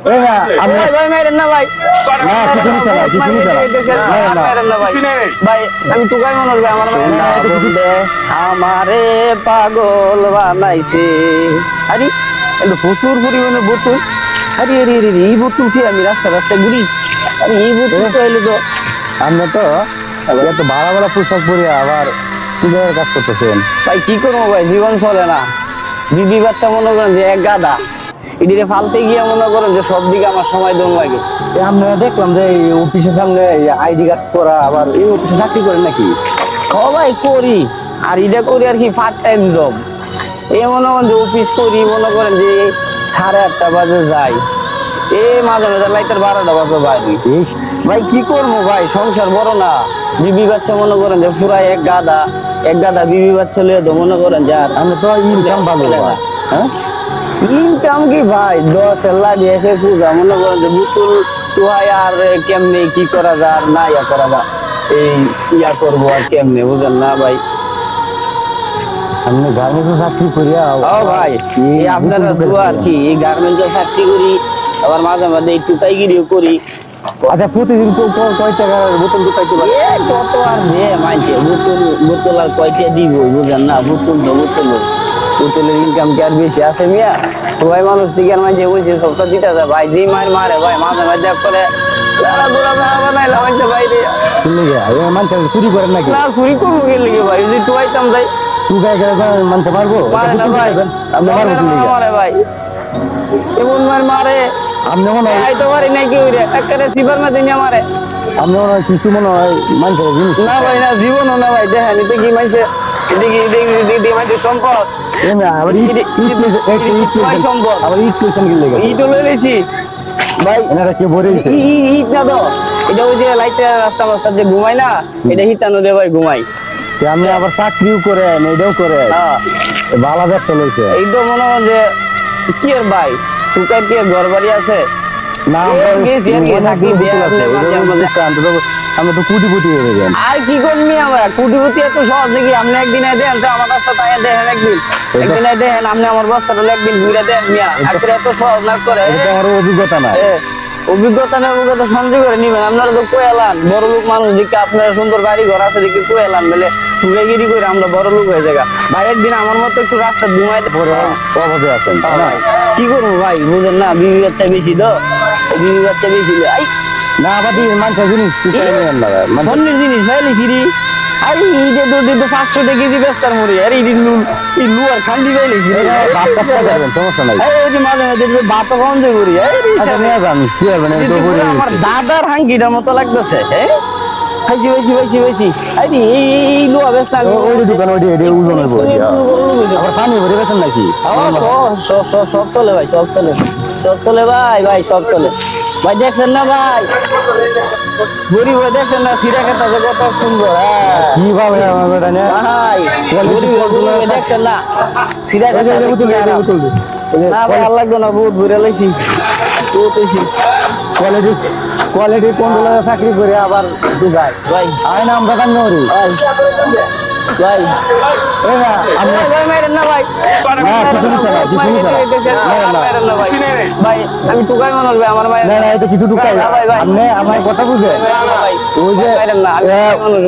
আমার আমারে পাগল বানাইছে। আরে একটু প্রচুর পরিমাণে বোতল। আরে আরে আরে এই বোতল আমি রাস্তা রাস্তায় ঘুরি। আরে এই বোতল তো এলে তো। আপনি তো এত ভাড়া ভাড়া পোশাক পরে আবার কাজ করতেছেন? ভাই কি করব ভাই? জীবন চলে না। দিদি বাচ্চা মনে করেন যে এক গাদা। এদিকে ফালতে গিয়ে মনে করেন যে সব দিকে আমার সময় দম লাগে। আমরা দেখলাম যে এই অফিসের সামনে আইডি কার্ড করা আবার এই অফিসে চাকরি করেন নাকি? ভাই করি আর এটা করি আর কি পার্ট টাইম জব এই মনে করেন যে অফিস করি মনে করেন যে সাড়ে আটটা বাজে যাই। এ মাঝে মাঝে লাইটের বারোটা বাজে এই ভাই কি করব ভাই? সংসার বড় না। বিবি বাচ্চা মনে করেন যে পুরাই এক গাদা এক গাদা বিবি বাচ্চা লিয়ে তো মনে করেন যে আর আপনি তো ইনকাম না। হ্যাঁ? ইনকাম কি ভাই? দশ লাগে এসে পূজা মনে করেন যে বুতুল তুহাই আর কেমনে কি করা যায় আর না ইয়া করা যায়? এই ইয়া করব আর কেমনে বুঝেন না ভাই? আমি গার্মেন্টসে চাকরি করি ও ভাই এই আপনার দোয়া আর কি এই গার্মেন্টসে চাকরি করি আবার মাঝে মাঝে এই টুকাইগিরিও করি। আচ্ছা প্রতিদিন ক- ক- কয় টাকার বোতল ঢুকাইতে পারে? এ কত আর দে মানছে বোতল বোতল আর কয়টা দিব বুঝেন না বোতল তো বোতল। বোতলের ইনকাম কি আর বেশি আছে মিয়া? সবাই মানুষ থেকে আর মানছে বলছে সবটা দিতে যায় ভাই যেই মার মারে ভাই মাঝে মাঝে করে লাড়া দোড়া ভাড়া বানাইলাম মানছে বাইরে শুনলে গিয়া এই চুরি করেন নাকি? না চুরি করব গেলে ভাই যদি টুয়াইতাম যাই। তুই গেলে মানতে পারব মারে না ভাই দিবেন? পারব দমের শুনলে মারা গিয়া মারে ভাই। এমন মার মারে। আপনি মনে হয় আইতে পারি নাই কেউ রে একটা সিবার মধ্যে নিয়ে মারে আপনি মনে হয় কিছু মনে হয় মানুষের জিনিস না ভাই না জীবনও না ভাই দেখেন এতে কি মানছে এদিকে এদিকে এদিকে মানছে সম্পদ? আবার ইট ইট- ইট ইট প্লেস সম্ভব। আবার ইট লই লইছি। ভাই এনারা কে ভরে ইট না তো এটা ওই যে লাইটের রাস্তা মাস্তা যে ঘুমাই না এটা হিতানো দে ভাই ঘুমাই। আপনি আবার চাকরিও করেন এটাও করে হ্যাঁ। ভালো ব্যবসা লইছে। এই তো মনে হয় যে কি আর ভাই? টুকার কি ঘর বাড়ি আছে? না আমরা আর কি, তো হয়ে আর করবি আমরা? কুটিপতি এত সহজ নাকি? আপনি একদিন দেন আমার রাস্তা তাই দেখেন একদিন। একদিন দেখেন আপনি আমার বস্তাটা একদিন ঘুরে দেন মিয়া। আর এত সহজ না করে? এটা আমার অভিজ্ঞতা এ, অভিজ্ঞতা না অভিজ্ঞতা সঞ্চয় করে নিবেন। আপনারা তো কোয়েলান বড় লোক মানুষ দিকে আপনারা সুন্দর বাড়ি ঘর আছে দেখে কোয়েলান বলে টুকাগিরি করে আমরা বড় লোক হয়ে যাগা ভাই একদিন আমার মতো একটু রাস্তা ঘুমাইতে পরে। অভাবে আছেন? কি করব ভাই? বুঝেন না বিবি বাচ্চা বেশি তো। বিবি বাচ্চা বেশি। না আবার দিয়ে মানুষের জিনিস নেবেন না ভাই। মানুষের- আরে এই যে তো তো পাঁচশো টাকা কেজি বেস্তার মরি আরে এই লু এই লু আর খান্ডি পাইলি সিরি এটা ভাত টাত খাই যাবেন, সমস্যা নাই। এই যে মাঝে মাঝে ভাত যে আচ্ছা নিয়ে যান কি হবে না এই তো যে পুরো আমার। দাদার হাঙ্কিটার মতো লাগতেছে হ্যাঁ? খাইছি খাইছি খাইছি খাইছি। আরে এই এই লু বেস্তা ও- ওইটি দোকান ওইটি এটি ওজন হইব আবার পানি ভরে গেছেন নাকি? সব সব সব চলে ভাই সব চলে। সব চলে ভাই ভাই সব চলে। ভাই দেখছেন না ভাই? গরিব ভাই দেখছেন না? সিরা খেতে কত সুন্দর হ্যাঁ। কীভাবে আমার বেটা নিয়ে ভাই গরিব গরিব ভাই দেখছেন না? সিরা এই খেতে যে- এই যে আছে বোতল, কি এই যে আরাম। বোতল দে। এই যে না ভাই আর লাগতো না বহুত ঘুরে লাইছি। বহুত হইছি কোয়ালিটি কোয়ালিটি চাকরি করে আবার ঢুকায় ভাই। আয় না আমরা কান নরি ভাই ভাই না আমি ভাই, ভাই, মাইরেন না ভাই না, কিছু না, কিছু না। দেশের- না, না। মাইরেন না ভাই। ভাই আমি টুকাই মানুষ ভাই আমার মায়ের না না এটা কিছু টুকাই না, ভাই, ভাই। আপনি আমার কথা বুঝে না, না, ওই যে মাইরেন না আমি মানুষ